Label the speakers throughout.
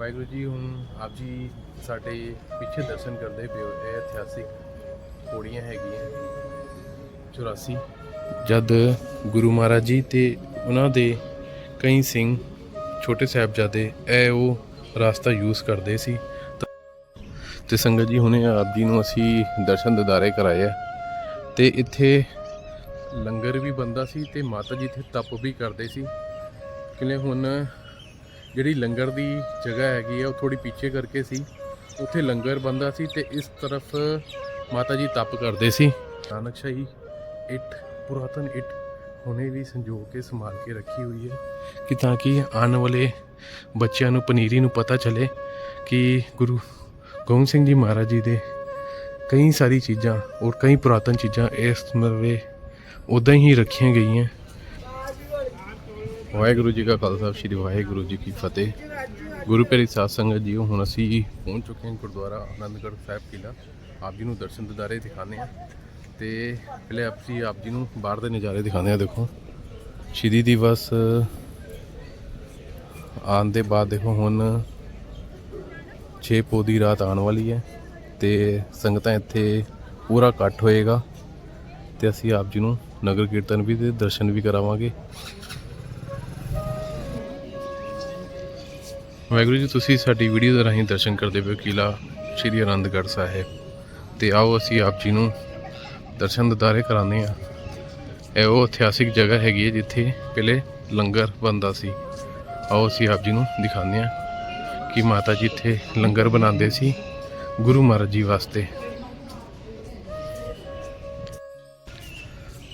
Speaker 1: ਵਾਹਿਗੁਰੂ ਜੀ, ਹੁਣ ਆਪ ਜੀ ਸਾਡੇ ਪਿੱਛੇ ਦਰਸ਼ਨ ਕਰਦੇ ਪਿਓ ਇਹ ਇਤਿਹਾਸਿਕ ਪੌੜੀਆਂ ਹੈਗੀਆਂ 84 ਜਦ ਗੁਰੂ ਮਹਾਰਾਜ ਜੀ ਤੇ ਉਹਨਾਂ ਦੇ ਕਈ ਸਿੰਘ ਛੋਟੇ ਸਾਹਿਬਜ਼ਾਦੇ, ਇਹ ਉਹ ਰਸਤਾ ਯੂਜ਼ ਕਰਦੇ ਸੀ। ਤਾਂ- ਤੇ ਸੰਗਤ ਜੀ, ਹੁਣੇ ਆਪ ਜੀ ਨੂੰ ਅਸੀਂ ਦਰਸ਼ਨ ਦਿਦਾਰੇ ਕਰਾਏ ਆ। ਤੇ ਇੱਥੇ ਲੰਗਰ ਵੀ ਬੰਦਾ ਸੀ ਤੇ ਮਾਤਾ ਜੀ ਇੱਥੇ ਤਪ ਵੀ ਕਰਦੇ ਸੀ। ਕਿਲੇ ਹੁਣ ਜਿਹੜੀ ਲੰਗਰ ਦੀ ਜਗ੍ਹਾ ਹੈਗੀ ਆ, ਉਹ ਥੋੜੀ ਪਿੱਛੇ ਕਰਕੇ ਸੀ। ਉੱਥੇ ਲੰਗਰ ਬੰਦਾ ਸੀ ਤੇ ਇਸ ਤਰਫ ਮਾਤਾ ਜੀ ਤਪ ਕਰਦੇ ਸੀ। ਨਾਨਕਸ਼ਾਹੀ ਇੱਟ, ਪੁਰਾਤਨ ਇੱਟ ਹੁਣੇ ਵੀ ਸੰਜੋ ਕੇ ਸੰਭਾਲ ਕੇ ਰੱਖੀ ਹੋਈ ਹੈ ਕਿ ਤਾਂ ਕਿ ਆਉਣ ਵਾਲੇ ਬੱਚਿਆਂ ਨੂੰ, ਪਨੀਰੀ ਨੂੰ ਪਤਾ ਚੱਲੇ ਕਿ ਗੁਰੂ ਗੋਬਿੰਦ ਸਿੰਘ ਜੀ ਮਹਾਰਾਜ ਜੀ ਦੇ ਕਈ ਸਾਰੀ ਚੀਜ਼ਾਂ ਔਰ ਕਈ ਪੁਰਾਤਨ ਚੀਜ਼ਾਂ ਇਸ ਮਰਵੇ ਉਦਾਂ ਹੀ ਰੱਖੀਆਂ ਗਈਆਂ। ਵਾਹਿਗੁਰੂ ਜੀ ਕਾ ਖਾਲਸਾ, ਸ੍ਰੀ ਵਾਹਿਗੁਰੂ ਜੀ ਕੀ ਫਤਿਹ। ਗੁਰੂ ਪਿਆਰੀ ਸਾਧ ਸੰਗਤ ਜੀਓ, ਹੁਣ ਅਸੀਂ ਪਹੁੰਚ ਚੁੱਕੇ ਹਾਂ ਗੁਰਦੁਆਰਾ ਆਨੰਦਗੜ੍ਹ ਸਾਹਿਬ ਕਿਲਾ ਆਪ ਜੀ ਨੂੰ ਦਰਸ਼ਨ ਦਿਦਾਰੇ ਦਿਖਾਣੇ ਆ ਤੇ ਪਹਿਲੇ ਅਸੀਂ ਆਪ ਜੀ ਨੂੰ ਬਾਹਰ ਦੇ ਨਜ਼ਾਰੇ ਦਿਖਾਉਂਦੇ ਆ ਦੇਖੋ। ਸ਼ਹੀਦੀ ਦਿਵਸ, ਆਉਣ ਦੇ ਬਾਅਦ ਦੇਖੋ, ਹੁਣ 6 ਪੋ ਦੀ ਰਾਤ ਆਉਣ ਵਾਲੀ ਹੈ। ਤੇ ਸੰਗਤਾਂ ਇੱਥੇ ਪੂਰਾ ਇਕੱਠ ਹੋਏਗਾ। ਤੇ ਅਸੀਂ ਆਪ ਜੀ ਨੂੰ ਨਗਰ ਕੀਰਤਨ ਵੀ ਤੇ ਦਰਸ਼ਨ ਵੀ ਕਰਾਵਾਂਗੇ। ਵਾਹਿਗੁਰੂ ਜੀ, ਤੁਸੀਂ ਸਾਡੀ ਵੀਡੀਓ ਦੇ ਰਾਹੀਂ ਦਰਸ਼ਨ ਕਰਦੇ ਪਏ ਹੋ ਕਿਲਾ ਸ਼੍ਰੀ ਆਨੰਦਗੜ੍ਹ ਸਾਹਿਬ। ਤੇ ਆਓ ਅਸੀਂ ਆਪ ਜੀ ਨੂੰ ਦਰਸ਼ਨ ਦਿਦਾਰੇ ਕਰਾਉਂਦੇ ਆ ਇਹ ਉਹ ਇਤਿਹਾਸਿਕ ਜਗ੍ਹਾ ਹੈਗੀ ਹੈ ਜਿੱਥੇ ਪਹਿਲੇ ਲੰਗਰ ਬੰਦਾ ਸੀ। ਆਓ ਅਸੀਂ ਆਪ ਜੀ ਨੂੰ ਦਿਖਾਉਂਦੇ ਆ ਕਿ ਮਾਤਾ ਜੀ ਇੱਥੇ ਲੰਗਰ ਬਣਾਉਂਦੇ ਸੀ ਗੁਰੂ ਮਹਾਰਾਜ ਜੀ ਵਾਸਤੇ।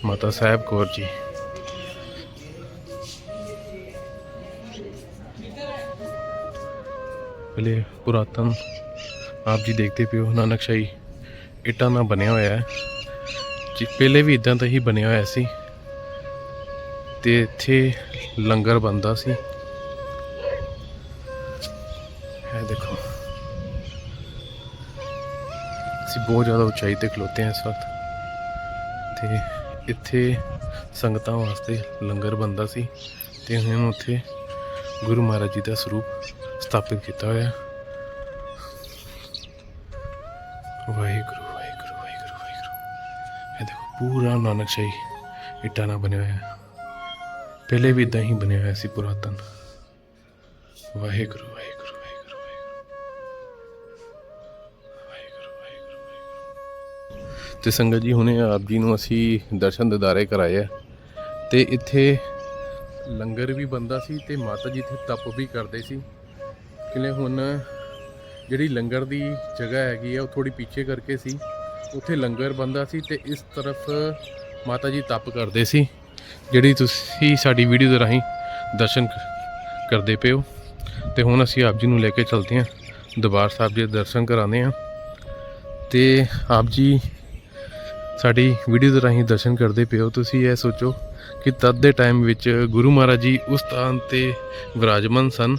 Speaker 1: ਮਾਤਾ ਸਾਹਿਬ ਕੌਰ ਜੀ ਪਹਿਲੇ ਪੁਰਾਤਨ ਆਪ ਜੀ ਦੇਖਦੇ ਪਿਓ ਨਾਨਕਸ਼ਾਹੀ ਇੱਟਾਂ ਨਾਲ ਬਣਿਆ ਹੋਇਆ ਹੈ। ਜੀ, ਪਹਿਲੇ ਵੀ ਇਦਾਂ ਦਾ ਹੀ ਬਣਿਆ ਹੋਇਆ ਸੀ ਤੇ ਇੱਥੇ ਲੰਗਰ ਬੰਦਾ ਸੀ। ਇਹ ਦੇਖੋ। ਅਸੀਂ ਬਹੁਤ ਜ਼ਿਆਦਾ ਉਚਾਈ ਤੇ ਖਲੋਤੇ ਹਾਂ ਇਸ ਵਕਤ। ਤੇ ਇੱਥੇ ਸੰਗਤਾਂ ਵਾਸਤੇ ਲੰਗਰ ਬੰਦਾ ਸੀ ਤੇ ਹੁਣ ਉੱਥੇ ਗੁਰੂ ਮਹਾਰਾਜ ਜੀ ਦਾ ਸਰੂਪ ਸਥਾਪਿਤ ਕੀਤਾ ਹੋਇਆ ਵਾਹਿਗੁਰੂ ਵਾਹਿਗੁਰੂ ਵਾਹਿਗੁਰੂ ਵਾਹਿਗੁਰੂ ਇਹ ਦੇਖੋ ਪੂਰਾ ਨਾਨਕਸ਼ਾਹੀ ਇੱਟਾਂ ਨਾਲ ਬਣਿਆ ਹੋਇਆ ਹੈ। ਪਹਿਲੇ ਵੀ ਇਦਾਂ ਹੀ ਬਣਿਆ ਹੋਇਆ ਸੀ ਪੁਰਾਤਨ ਵਾਹਿਗੁਰੂ ਵਾਹਿਗੁਰੂ ਵਾਹਿਗੁਰੂ ਤੇ ਸੰਗਤ ਜੀ ਹੁਣੇ ਆਪ ਜੀ ਨੂੰ ਅਸੀਂ ਦਰਸ਼ਨ ਦਿਦਾਰੇ ਕਰਾਏ ਆ ਤੇ ਇੱਥੇ ਲੰਗਰ ਵੀ ਬੰਦਾ ਸੀ ਤੇ ਮਾਤਾ ਜੀ ਇੱਥੇ ਤਪ ਵੀ ਕਰਦੇ ਸੀ ਕਿਲੇ ਹੁਣ ਜਿਹੜੀ ਲੰਗਰ ਦੀ ਜਗ੍ਹਾ ਹੈਗੀ ਆ, ਉਹ ਥੋੜੀ ਪਿੱਛੇ ਕਰਕੇ ਸੀ। ਉੱਥੇ ਲੰਗਰ ਬੰਦਾ ਸੀ ਤੇ ਇਸ ਤਰਫ ਮਾਤਾ ਜੀ ਤਪ ਕਰਦੇ ਸੀ। ਜਿਹੜੀ ਤੁਸੀਂ ਸਾਡੀ ਵੀਡੀਓ ਦੇ ਰਾਹੀਂ ਦਰਸ਼ਨ ਕਰਦੇ ਪਏ ਹੋ। ਤੇ ਹੁਣ ਅਸੀਂ ਆਪ ਜੀ ਨੂੰ ਲੈ ਕੇ ਚਲਦੇ ਹਾਂ। ਦਰਬਾਰ ਸਾਹਿਬ ਦੇ ਦਰਸ਼ਨ ਕਰਾਉਂਦੇ ਹਾਂ। ਤੇ ਆਪ ਜੀ ਸਾਡੀ ਵੀਡੀਓ ਦੇ ਰਾਹੀਂ ਦਰਸ਼ਨ ਕਰਦੇ ਪਿਓ ਤੁਸੀਂ ਇਹ ਸੋਚੋ ਕਿ ਤਦ ਦੇ ਟਾਈਮ ਵਿੱਚ ਗੁਰੂ ਮਹਾਰਾਜ ਜੀ ਉਸ ਸਥਾਨ ਤੇ ਵਿਰਾਜਮਾਨ ਸਨ।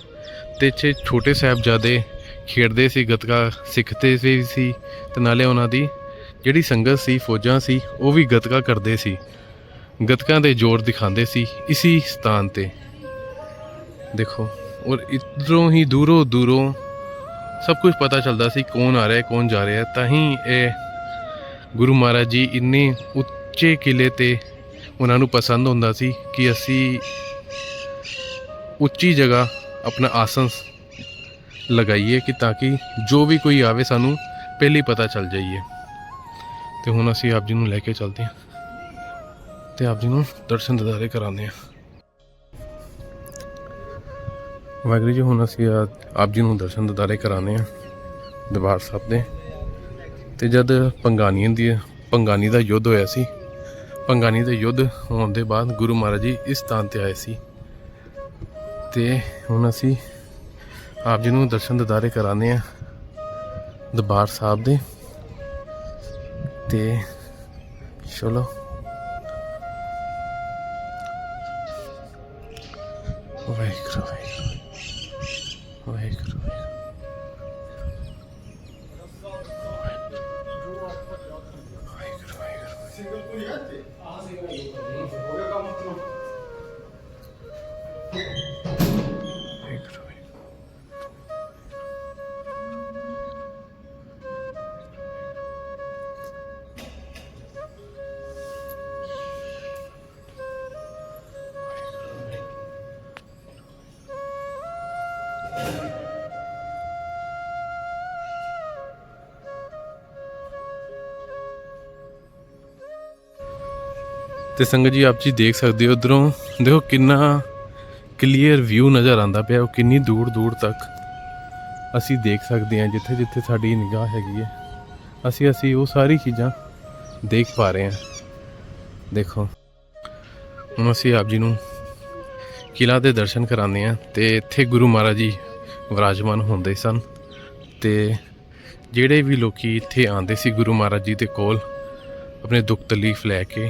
Speaker 1: ਤੇ ਛੇ ਛੋਟੇ ਸਾਹਿਬਜ਼ਾਦੇ ਖੇਡਦੇ ਸੀ, ਗੱਤਕਾ ਸਿੱਖਦੇ ਵੀ ਸੀ ਤੇ ਨਾਲੇ ਉਹਨਾਂ ਦੀ ਜਿਹੜੀ ਸੰਗਤ ਸੀ, ਫੌਜਾਂ ਸੀ, ਉਹ ਵੀ ਗੱਤਕਾ ਕਰਦੇ ਸੀ। ਗਤਕਾਂ ਦੇ ਜ਼ੋਰ ਦਿਖਾਉਂਦੇ ਸੀ ਇਸੀ ਸਥਾਨ ਤੇ। ਦੇਖੋ, ਔਰ ਇਧਰੋਂ ਹੀ ਦੂਰੋਂ ਦੂਰੋਂ ਸਭ ਕੁਝ ਪਤਾ ਚੱਲਦਾ ਸੀ ਕੌਣ ਆ ਰਿਹਾ, ਕੌਣ ਜਾ ਰਿਹਾ। ਤਾਂ ਹੀ ਇਹ ਗੁਰੂ ਮਹਾਰਾਜ ਜੀ ਇੰਨੇ ਉੱਚੇ ਕਿਲੇ ਤੇ ਉਹਨਾਂ ਨੂੰ ਪਸੰਦ ਹੁੰਦਾ ਸੀ ਕਿ ਅਸੀਂ ਉੱਚੀ ਜਗ੍ਹਾ ਆਪਣਾ ਆਸਨ ਲਗਾਈਏ ਕਿ ਤਾਂ ਕਿ ਜੋ ਵੀ ਕੋਈ ਆਵੇ ਸਾਨੂੰ ਪਹਿਲੀ ਪਤਾ ਚੱਲ ਜਾਈਏ। ਤੇ ਹੁਣ ਅਸੀਂ ਆਪ ਜੀ ਨੂੰ ਲੈ ਕੇ ਚੱਲਦੇ ਹਾਂ ਤੇ ਆਪ ਜੀ ਨੂੰ ਦਰਸ਼ਨ ਦਿਦਾਰੇ ਕਰਾਉਂਦੇ ਹਾਂ। ਵਾਹਿਗੁਰੂ ਜੀ, ਹੁਣ ਅਸੀਂ ਆਪ ਜੀ ਨੂੰ ਦਰਸ਼ਨ ਦਿਦਾਰੇ ਕਰਾਉਂਦੇ ਹਾਂ ਦਰਬਾਰ ਸਾਹਿਬ ਦੇ। ਤੇ ਜਦ ਪੰਗਾਨੀਆਂ ਦੀ ਪੰਗਾਨੀ ਦਾ ਯੁੱਧ ਹੋਇਆ ਸੀ, ਪੰਗਾਨੀ ਦਾ ਯੁੱਧ ਹੋਣ ਦੇ ਬਾਅਦ ਗੁਰੂ ਮਹਾਰਾਜ ਜੀ ਇਸ ਸਥਾਨ ਤੇ ਆਏ ਸੀ। ਤੇ ਹੁਣ ਅਸੀਂ ਆਪ ਜੀ ਨੂੰ ਦਰਸ਼ਨ ਦਿਦਾਰੇ ਕਰਾਉਂਦੇ ਆ ਦਰਬਾਰ ਸਾਹਿਬ ਦੇ। ਤੇ ਚਲੋ। ਵਾਹਿਗੁਰੂ ਵਾਹਿਗੁਰੂ ਵਾਹਿਗੁਰੂ। ਵਾਹਿਗੁਰੂ ਵਾਹਿਗੁਰੂ ਵਾਹਿਗੁਰੂ ਵਾਹਿਗੁਰੂ ਤੇ ਸੰਗਤ ਜੀ ਆਪ ਜੀ ਦੇਖ ਸਕਦੇ ਹੋ ਉਧਰੋਂ। ਦੇਖੋ ਕਿੰਨਾ ਕਲੀਅਰ ਵਿਊ ਨਜ਼ਰ ਆਉਂਦਾ ਪਿਆ, ਉਹ ਕਿੰਨੀ ਦੂਰ ਦੂਰ ਤੱਕ ਅਸੀਂ ਦੇਖ ਸਕਦੇ ਹਾਂ, ਜਿੱਥੇ ਜਿੱਥੇ ਸਾਡੀ ਨਿਗਾਹ ਹੈਗੀ ਹੈ। ਅਸੀਂ ਅਸੀਂ ਉਹ ਸਾਰੀ ਚੀਜ਼ਾਂ ਦੇਖ ਪਾ ਰਹੇ ਹਾਂ। ਦੇਖੋ, ਹੁਣ ਅਸੀਂ ਆਪ ਜੀ ਨੂੰ ਕਿਲਾ ਦੇ ਦਰਸ਼ਨ ਕਰਾਉਂਦੇ ਹਾਂ ਤੇ ਇੱਥੇ ਗੁਰੂ ਮਹਾਰਾਜ ਜੀ ਵਿਰਾਜਮਾਨ ਹੁੰਦੇ ਸਨ ਤੇ ਜਿਹੜੇ ਵੀ ਲੋਕੀ ਇੱਥੇ ਆਉਂਦੇ ਸੀ ਗੁਰੂ ਮਹਾਰਾਜ ਜੀ ਦੇ ਕੋਲ, ਆਪਣੇ ਦੁੱਖ ਤਕਲੀਫ ਲੈ ਕੇ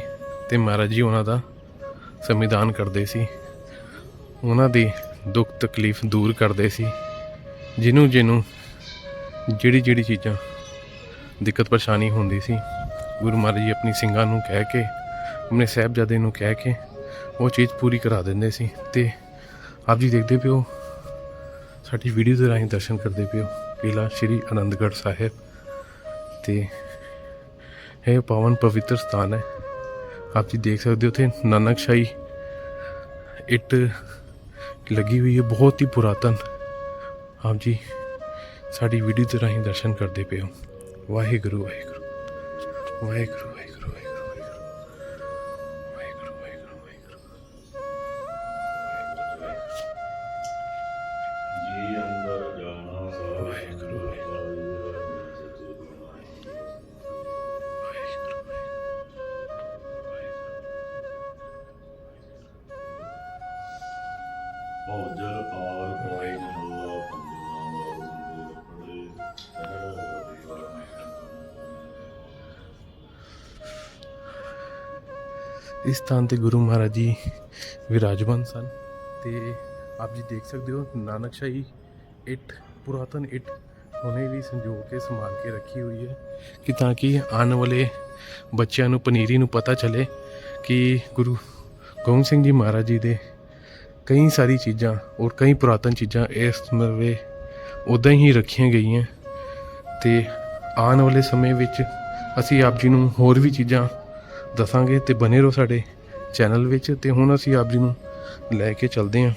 Speaker 1: ਤੇ ਮਹਾਰਾਜ ਜੀ ਉਹਨਾਂ ਦਾ ਸੰਵਿਧਾਨ ਕਰਦੇ ਸੀ। ਉਹਨਾਂ ਦੀ ਦੁੱਖ ਤਕਲੀਫ ਦੂਰ ਕਰਦੇ ਸੀ। ਜਿਹਨੂੰ ਜਿਹਨੂੰ ਜਿਹੜੀ ਜਿਹੜੀ ਚੀਜ਼ਾਂ ਦਿੱਕਤ ਪਰੇਸ਼ਾਨੀ ਹੁੰਦੀ ਸੀ, ਗੁਰੂ ਮਹਾਰਾਜ ਜੀ ਆਪਣੀ ਸਿੰਘਾਂ ਨੂੰ ਕਹਿ ਕੇ, ਆਪਣੇ ਸਾਹਿਬਜ਼ਾਦੇ ਨੂੰ ਕਹਿ ਕੇ ਉਹ ਚੀਜ਼ ਪੂਰੀ ਕਰਾ ਦਿੰਦੇ ਸੀ ਤੇ ਆਪ ਜੀ ਦੇਖਦੇ ਪਿਓ ਸਾਡੀ ਵੀਡੀਓ ਦੇ ਰਾਹੀਂ ਦਰਸ਼ਨ ਕਰਦੇ ਪਿਓ ਕਿਲਾ ਸ਼੍ਰੀ ਆਨੰਦਗੜ੍ਹ ਸਾਹਿਬ ਤੇ ਇਹ ਪਾਵਨ ਪਵਿੱਤਰ ਸਥਾਨ ਹੈ। ਆਪ ਜੀ ਦੇਖ ਸਕਦੇ ਹੋ ਉੱਥੇ ਨਾਨਕਸ਼ਾਹੀ ਇੱਟ ਲੱਗੀ ਹੋਈ ਹੈ, ਬਹੁਤ ਹੀ ਪੁਰਾਤਨ। ਆਪ ਜੀ ਸਾਡੀ ਵੀਡੀਓ ਦੇ ਰਾਹੀਂ ਦਰਸ਼ਨ ਕਰਦੇ ਪਏ ਹੋ। ਵਾਹਿਗੁਰੂ ਵਾਹਿਗੁਰੂ ਵਾਹਿਗੁਰੂ ਵਾਹਿਗੁਰੂ। ਵਾਹਿਗੁਰੂ ਵਾਹਿਗੁਰੂ। ਇਸ ਸਥਾਨ ਤੇ ਗੁਰੂ ਮਹਾਰਾਜ ਜੀ ਵਿਰਾਜਮਾਨ ਸਨ ਤੇ ਆਪ ਜੀ ਦੇਖ ਸਕਦੇ ਹੋ ਨਾਨਕਸ਼ਾਹੀ ਇੱਟ, ਪੁਰਾਤਨ ਇੱਟ ਹੁਣੇ ਵੀ ਸੰਜੋਗ ਕੇ ਸੰਭਾਲ ਕੇ ਰੱਖੀ ਹੋਈ ਹੈ ਕਿ ਤਾਂ ਕਿ ਆਉਣ ਵਾਲੇ ਬੱਚਿਆਂ ਨੂੰ, ਪਨੀਰੀ ਨੂੰ ਪਤਾ ਚੱਲੇ ਕਿ ਗੁਰੂ ਗੋਬਿੰਦ ਸਿੰਘ ਜੀ ਮਹਾਰਾਜ ਜੀ ਦੇ ਕਈ ਸਾਰੀ ਚੀਜ਼ਾਂ ਔਰ ਕਈ ਪੁਰਾਤਨ ਚੀਜ਼ਾਂ ਇਸ ਮਰਵੇ ਉਦਾਂ ਹੀ ਰੱਖੀਆਂ ਗਈਆਂ ਤੇ ਆਉਣ ਵਾਲੇ ਸਮੇਂ ਵਿੱਚ ਅਸੀਂ ਆਪ ਜੀ ਨੂੰ ਹੋਰ ਵੀ ਚੀਜ਼ਾਂ ਦੱਸਾਂਗੇ ਤੇ ਬਨੇ ਰਹੋ ਸਾਡੇ ਚੈਨਲ ਵਿੱਚ ਤੇ ਹੁਣ ਅਸੀਂ ਆਪ ਜੀ ਨੂੰ ਲੈ ਕੇ ਚੱਲਦੇ ਹਾਂ।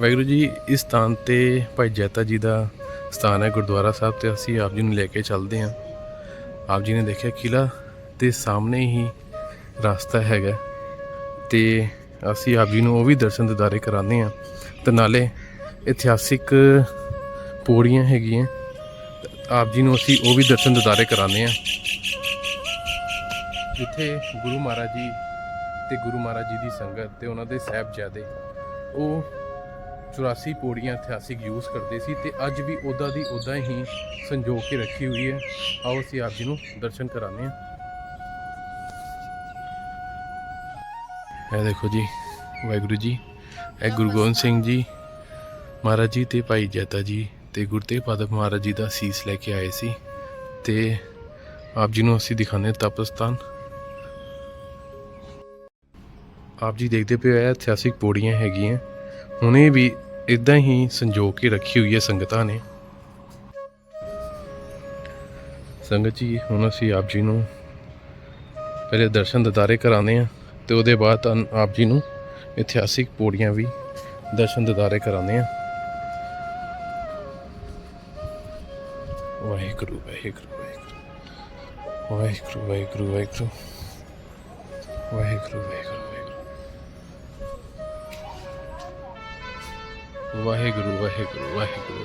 Speaker 1: ਵਾਹਿਗੁਰੂ ਜੀ, ਇਸ ਸਥਾਨ ਤੇ ਭਾਈ ਜੈਤਾ ਜੀ ਦਾ ਸਥਾਨ ਹੈ ਗੁਰਦੁਆਰਾ ਸਾਹਿਬ ਤੇ ਅਸੀਂ ਆਪ ਜੀ ਨੂੰ ਲੈ ਕੇ ਚੱਲਦੇ ਹਾਂ। ਆਪ ਜੀ ਨੇ ਦੇਖਿਆ ਕਿਲਾ ਤੇ ਸਾਹਮਣੇ ਹੀ ਰਸਤਾ ਹੈਗਾ ਤੇ ਅਸੀਂ ਆਪ ਜੀ ਨੂੰ ਉਹ ਵੀ ਦਰਸ਼ਨ ਦਿਦਾਰੇ ਕਰਾਉਂਦੇ ਹਾਂ। ਤੇ ਨਾਲੇ ਇਤਿਹਾਸਿਕ ਪੌੜੀਆਂ ਹੈਗੀਆਂ। ਆਪ ਜੀ ਨੂੰ ਅਸੀਂ ਉਹ ਵੀ ਦਰਸ਼ਨ ਦਿਦਾਰੇ ਕਰਾਉਂਦੇ ਹਾਂ। ਇੱਥੇ ਗੁਰੂ ਮਹਾਰਾਜ ਜੀ ਤੇ ਗੁਰੂ ਮਹਾਰਾਜ ਜੀ ਦੀ ਸੰਗਤ ਤੇ ਉਹਨਾਂ ਦੇ ਸਾਹਿਬਜ਼ਾਦੇ, ਉਹ 84 ਪੌੜੀਆਂ ਇਤਿਹਾਸਿਕ ਯੂਜ਼ ਕਰਦੇ ਸੀ ਤੇ ਅੱਜ ਵੀ ਉਦਾਂ ਦੀ ਉਦਾਂ ਹੀ ਸੰਜੋਗ ਕੇ ਰੱਖੀ ਹੋਈ ਹੈ। ਆਓ ਅਸੀਂ ਆਪ ਜੀ ਨੂੰ ਦਰਸ਼ਨ ਕਰਾਉਂਦੇ ਹਾਂ। ਇਹ ਦੇਖੋ ਜੀ, ਵਾਹਿਗੁਰੂ ਜੀ, ਇਹ ਗੁਰੂ ਗੋਬਿੰਦ ਸਿੰਘ ਜੀ, ਮਹਾਰਾਜ ਜੀ ਤੇ ਭਾਈ ਜੈਤਾ ਜੀ ਤੇ ਗੁਰੂ ਤੇਗ ਬਹਾਦਰ ਮਹਾਰਾਜ ਜੀ ਦਾ ਸੀਸ ਲੈ ਕੇ ਆਏ ਸੀ ਤੇ ਆਪ ਜੀ ਨੂੰ ਅਸੀਂ ਦਿਖਾਣੇ ਤਪਸਤਾਨ ਆਪ ਜੀ ਦੇਖਦੇ ਪਏ ਹੋ ਇਤਿਹਾਸਿਕ ਪੌੜੀਆਂ ਹੈਗੀਆਂ। ਹੁਣੇ ਵੀ ਇਦਾਂ ਹੀ ਸੰਜੋਗ ਕੇ ਰੱਖੀ ਹੋਈ ਹੈ ਸੰਗਤਾਂ ਨੇ। ਸੰਗਤ ਜੀ, ਹੁਣ ਅਸੀਂ ਆਪ ਜੀ ਨੂੰ ਪਹਿਲੇ ਦਰਸ਼ਨ ਦਿਦਾਰੇ ਕਰਾਉਂਦੇ ਆ ਤੇ ਉਹਦੇ ਬਾਅਦ ਆਪ ਜੀ ਨੂੰ ਇਤਿਹਾਸਿਕ ਪੌੜੀਆਂ ਵੀ ਦਰਸ਼ਨ ਦਿਦਾਰੇ ਕਰਾਉਂਦੇ ਆ ਵਾਹਿਗੁਰੂ ਵਾਹਿਗੁਰੂ। ਵਾਹਿਗੁਰੂ ਵਾਹਿਗੁਰੂ ਵਾਹਿਗੁਰੂ। ਵਾਹਿਗੁਰੂ ਵਾਹਿਗੁਰੂ ਵਾਹਿਗੁਰੂ।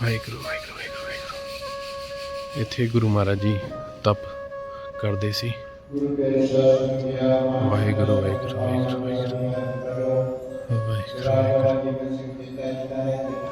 Speaker 1: ਵਾਹਿਗੁਰੂ ਵਾਹਿਗੁਰੂ ਵਾਹਿਗੁਰੂ ਵਾਹਿਗੁਰੂ। ਵਾਹਿਗੁਰੂ ਇੱਥੇ ਗੁਰੂ ਮਹਾਰਾਜ ਜੀ ਤਪ ਕਰਦੇ ਸੀ। ਵਾਹਿਗੁਰੂ ਵਾਹਿਗੁਰੂ ਵਾਹਿਗੁਰੂ। ਵਾਹਿਗੁਰੂ ਵਾਹਿਗੁਰੂ।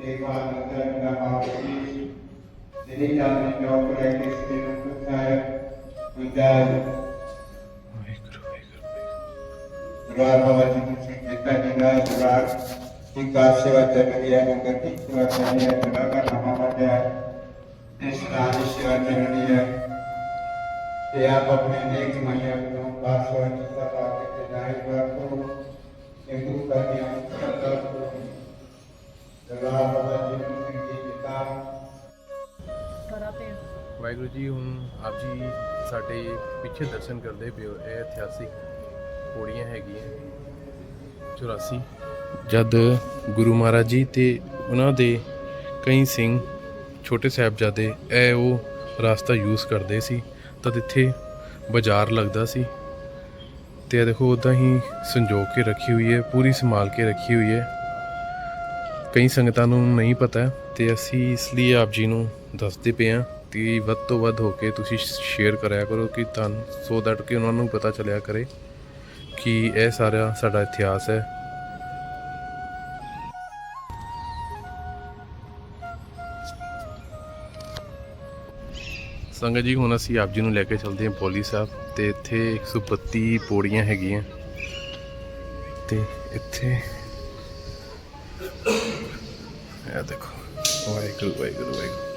Speaker 1: देखभाल करता है
Speaker 2: मेरा बाप जी नहीं जानने का ऊपर है कि इसमें कुछ है उनका दुरार बाबा जी की जितना जीना है दुरार की का सेवा चल रही है नगर की सेवा चल रही है दुरार का नामा बन है इस नाम सेवा चल रही है ये आप अपने नेक मैया को पास हो जिसका पास के जाहिर बात को एक दूसरा ਜੀ ਸਿੰਘ ਜੀ ਪਿਤਾ
Speaker 1: ਵਾਹਿਗੁਰੂ ਜੀ, ਹੁਣ ਆਪ ਜੀ ਸਾਡੇ ਪਿੱਛੇ ਦਰਸ਼ਨ ਕਰਦੇ ਪਏ ਹੋ। ਇਹ ਇਤਿਹਾਸਿਕ ਪੌੜੀਆਂ ਹੈਗੀਆਂ 84 ਜਦ ਗੁਰੂ ਮਹਾਰਾਜ ਜੀ ਤੇ ਉਹਨਾਂ ਦੇ ਕਈ ਸਿੰਘ ਛੋਟੇ ਸਾਹਿਬਜ਼ਾਦੇ ਇਹ ਉਹ ਰਸਤਾ ਯੂਜ਼ ਕਰਦੇ ਸੀ ਤਾਂ ਇੱਥੇ ਬਾਜ਼ਾਰ ਲੱਗਦਾ ਸੀ। ਤੇ ਇਹ ਦੇਖੋ ਉਦਾਂ ਹੀ ਸੰਜੋਗ ਕੇ ਰੱਖੀ ਹੋਈ ਹੈ, ਪੂਰੀ ਸੰਭਾਲ ਕੇ ਰੱਖੀ ਹੋਈ ਹੈ। ਕਈ ਸੰਗਤਾਂ ਨੂੰ ਨਹੀਂ ਪਤਾ ਤੇ ਅਸੀਂ ਇਸ ਲਈ ਆਪ ਜੀ ਨੂੰ ਦੱਸਦੇ ਪਏ ਹਾਂ ਕਿ ਵੱਧ ਤੋਂ ਵੱਧ ਹੋ ਕੇ ਤੁਸੀਂ ਸ਼ੇਅਰ ਕਰਿਆ ਕਰੋ ਕਿ ਤੁਹਾਨੂੰ ਸੋ ਦੈਟ ਕਿ ਉਹਨਾਂ ਨੂੰ ਪਤਾ ਚੱਲਿਆ ਕਰੇ ਕਿ ਇਹ ਸਾਰਾ ਸਾਡਾ ਇਤਿਹਾਸ ਹੈ। ਸੰਗਤ ਜੀ, ਹੁਣ ਅਸੀਂ ਆਪ ਜੀ ਨੂੰ ਲੈ ਕੇ ਚੱਲਦੇ ਹਾਂ ਬੋਲੀ ਸਾਹਿਬ ਤੇ ਇੱਥੇ 132 ਪੌੜੀਆਂ ਹੈਗੀਆਂ ਤੇ ਇੱਥੇ ਇਹ ਦੇਖੋ। ਵਾਹਿਗੁਰੂ ਵਾਹਿਗੁਰੂ ਵਾਹਿਗੁਰੂ।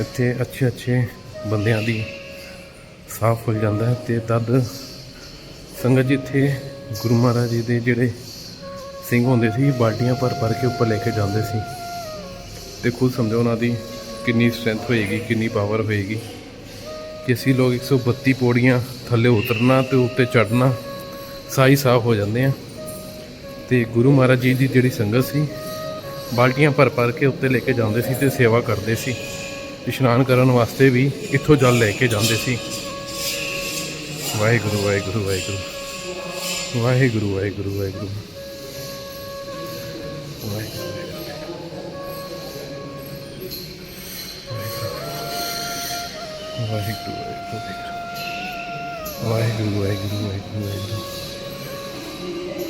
Speaker 1: ਇੱਥੇ ਅੱਛੇ ਅੱਛੇ ਬੰਦਿਆਂ ਦੀ ਸਾਹ ਫੁੱਲ ਜਾਂਦਾ ਹੈ ਤੇ ਤਦ ਸੰਗਤ ਜੀ ਇੱਥੇ ਗੁਰੂ ਮਹਾਰਾਜ ਜੀ ਦੇ ਜਿਹੜੇ ਸਿੰਘ ਹੁੰਦੇ ਸੀ, ਬਾਲਟੀਆਂ ਭਰ ਭਰ ਕੇ ਉੱਪਰ ਲੈ ਕੇ ਜਾਂਦੇ ਸੀ। ਤੇ ਖੁਦ ਸਮਝੋ ਉਹਨਾਂ ਦੀ ਕਿੰਨੀ ਸਟਰੈਂਥ ਹੋਏਗੀ, ਕਿੰਨੀ ਪਾਵਰ ਹੋਏਗੀ ਕਿ ਅਸੀਂ ਲੋਕ 132 ਪੌੜੀਆਂ ਥੱਲੇ ਉਤਰਨਾ ਤੇ ਉੱਤੇ ਚੜਨਾ ਸਾਈ ਸਾਫ਼ ਹੋ ਜਾਂਦੇ ਆ। ਤੇ ਗੁਰੂ ਮਹਾਰਾਜ ਜੀ ਦੀ ਜਿਹੜੀ ਸੰਗਤ ਸੀ, ਬਾਲਟੀਆਂ ਭਰ ਭਰ ਕੇ ਉੱਤੇ ਲੈ ਕੇ ਜਾਂਦੇ ਸੀ ਤੇ ਸੇਵਾ ਕਰਦੇ ਸੀ। ਇਸ਼ਨਾਨ ਕਰਨ ਵਾਸਤੇ ਵੀ ਇੱਥੋਂ ਜਲ ਲੈ ਕੇ ਜਾਂਦੇ ਸੀ। ਵਾਹਿਗੁਰੂ ਵਾਹਿਗੁਰੂ ਵਾਹਿਗੁਰੂ। ਵਾਹਿਗੁਰੂ ਵਾਹਿਗੁਰੂ ਵਾਹਿਗੁਰੂ। ਵਾਹਿਗੁਰੂ ਵਾਹਿਗੁਰੂ। ਵਾਹਿਗੁਰੂ ਵਾਹਿਗੁਰੂ ਵਾਹਿਗੁਰੂ ਵਾਹਿਗੁਰੂ।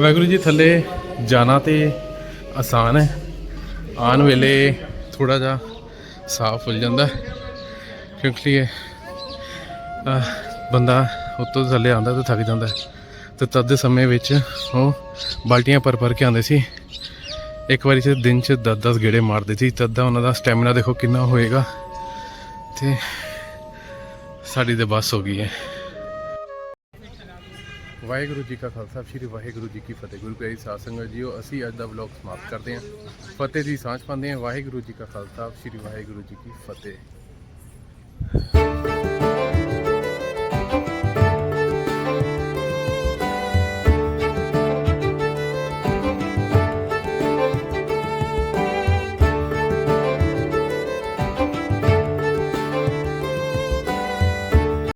Speaker 1: ਵਾਹਿਗੁਰੂ ਜੀ, ਥੱਲੇ ਜਾਣਾ ਤੇ ਆਸਾਨ ਹੈ। ਆਉਣ ਵੇਲੇ ਥੋੜਾ ਜਿਹਾ ਸਾਫ਼ ਹੋ ਜਾਂਦਾ ਕਿਉਂਕਿ ਇਹ ਬੰਦਾ ਉੱਤੋਂ ਥੱਲੇ ਆਉਂਦਾ ਤੇ ਥੱਕ ਜਾਂਦਾ ਹੈ। ਤੇ ਤਦ ਦੇ ਸਮੇਂ ਵਿੱਚ ਉਹ ਬਾਲਟੀਆਂ ਭਰ ਭਰ ਕੇ ਆਉਂਦੇ ਸੀ। ਇੱਕ ਵਾਰੀ ਚ ਦਿਨ ਚ 10-10 ਗੇੜੇ ਮਾਰਦੇ ਸੀ। ਤਦ ਦਾ ਉਹਨਾਂ ਦਾ ਸਟੈਮਿਨਾ ਦੇਖੋ ਕਿੰਨਾ ਹੋਏਗਾ। ਤੇ ਸਾਡੀ ਤੇ ਬੱਸ ਹੋ ਗਈ ਹੈ। ਵਾਹਿਗੁਰੂ ਜੀ ਕਾ ਖਾਲਸਾ, ਸ੍ਰੀ ਵਾਹਿਗੁਰੂ ਜੀ ਕੀ ਫਤਿਹ। ਗੁਰੂ ਪਿਆਰੀ ਸਾਧ ਸੰਗਤ ਜੀਓ, ਅਸੀਂ ਅੱਜ ਦਾ ਵਲੌਗ ਸਮਾਪਤ ਕਰਦੇ ਹਾਂ। ਫਤਿਹ ਦੀ ਸਾਂਝ ਪਾਉਂਦੇ ਹਾਂ। ਵਾਹਿਗੁਰੂ ਜੀ ਕਾ ਖਾਲਸਾ, ਸ੍ਰੀ ਵਾਹਿਗੁਰੂ ਜੀ ਕੀ ਫਤਿਹ।